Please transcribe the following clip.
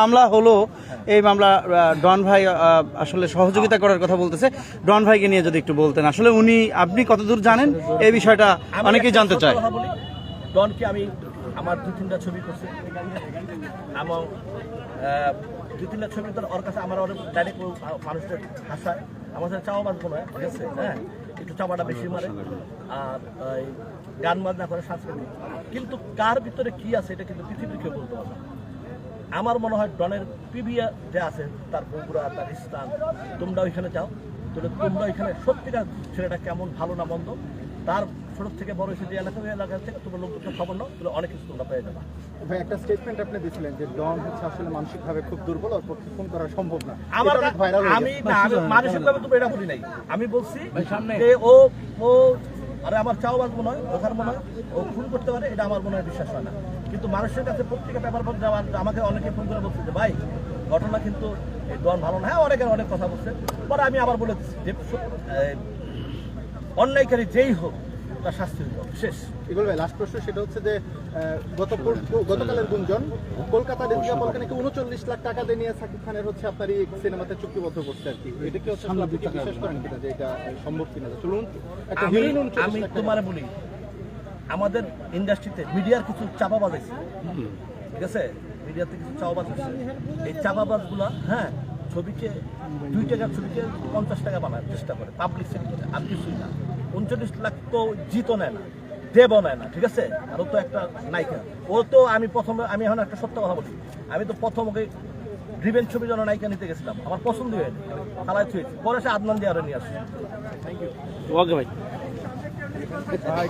মামলা হলো এই মামলা ডন ভাই আসলে সহযোগিতা করার কথা বলতেছে। ডন ভাইকে নিয়ে যদি একটু বলতেন আসলে উনি আপনি কতদূর জানেন? এই বিষয়টা অনেকেই জানতে চায়। ডনকে আমি আমার দু তিনটা ছবি করছি। এবং দু তিনটা ছবি তো ওর কাছে আমার অনেক ডাইরেক্ট মানুষের হাসায়। আমার সাথে চাওয়া বাঁচবো না ঠিক আছে? হ্যাঁ? একটু চাপাটা বেশি মারে। আর গান বাজনা করে সাংস্কৃতিক কিন্তু কার ভিতরে কি আছে এটা কিন্তু পৃথিবীর কেউ বলতে পারবে। আমার মনে হয় ডনের পিবিয়া যে আছে তার বগুড়া তার স্থান তোমরা ওইখানে যাও। তাহলে তোমরা ওইখানে সত্যিকার ছেলেটা কেমন ভালো না মন্দ তার ছোট থেকে বড় হয়েছে যে এলাকা ওই এলাকা থেকে তোমরা লোকজনকে খবর নাও তাহলে অনেক কিছু তোমরা পেয়ে যাবা। ভাই একটা স্টেটমেন্ট আপনি দিয়েছিলেন যে ডন হচ্ছে আসলে মানসিকভাবে খুব দুর্বল ওর পক্ষে ফোন করা সম্ভব না। আমার আমি। না আমি মানসিকভাবে তুমি এটা বলি নাই। আমি বলছি যে ও ও আরে আমার চাও বাজ মনে হয় ওখানে মনে হয় ও খুন করতে পারে, এটা আমার মনে হয় বিশ্বাস হয় না। কিন্তু মানুষের কাছে পত্রিকা পেপার পর যাওয়ার, আমাকে অনেকে ফোন করে বলছে যে, ভাই, ঘটনা কিন্তু এই ডন ভালো না। হ্যাঁ অনেকের অনেক কথা বলছে, পরে আমি আবার বলে যে অন্যায়কারী যেই হোক তার শাস্তি দিতে হবে শেষ ভাই লাস্ট প্রশ্ন সেটা হচ্ছে যে গত গতকালের গুঞ্জন কলকাতা রেজিয়া বলকে নাকি উনচল্লিশ লাখ টাকা দিয়ে নিয়ে সাকিব খানের হচ্ছে আপনার এই সিনেমাতে চুক্তিবদ্ধ করছে আর কি। এটা কি হচ্ছে আপনি বিশ্বাস করেন কিনা যে এটা সম্ভব কিনা? চলুন একটা আমি হিরোইন আমি তোমার বলি আমাদের ইন্ডাস্ট্রিতে মিডিয়ার কিছু চাপাবাজ আছে ঠিক আছে? মিডিয়াতে কিছু চাপাবাজ আছে এই চাপাবাজগুলা হ্যাঁ ছবিকে দুই টাকার ছবিকে পঞ্চাশ টাকা বানার চেষ্টা করে। পাবলিক সেক্টরে আর কিছুই না। উনচল্লিশ লাখ তো জিতও নেয় না দেবও নেয় না ঠিক আছে? আর ও তো একটা নায়িকা। ও তো আমি প্রথমে আমি এখন একটা সত্য কথা বলি। আমি তো প্রথম ওকে রিভেন ছবি জন্য নায়িকা নিতে গেছিলাম। আমার পছন্দ হয়নি। খালায় থুয়েছি পরে সে আদনান দিয়ে আরও নিয়ে আসছে। ওকে ভাই। ভাই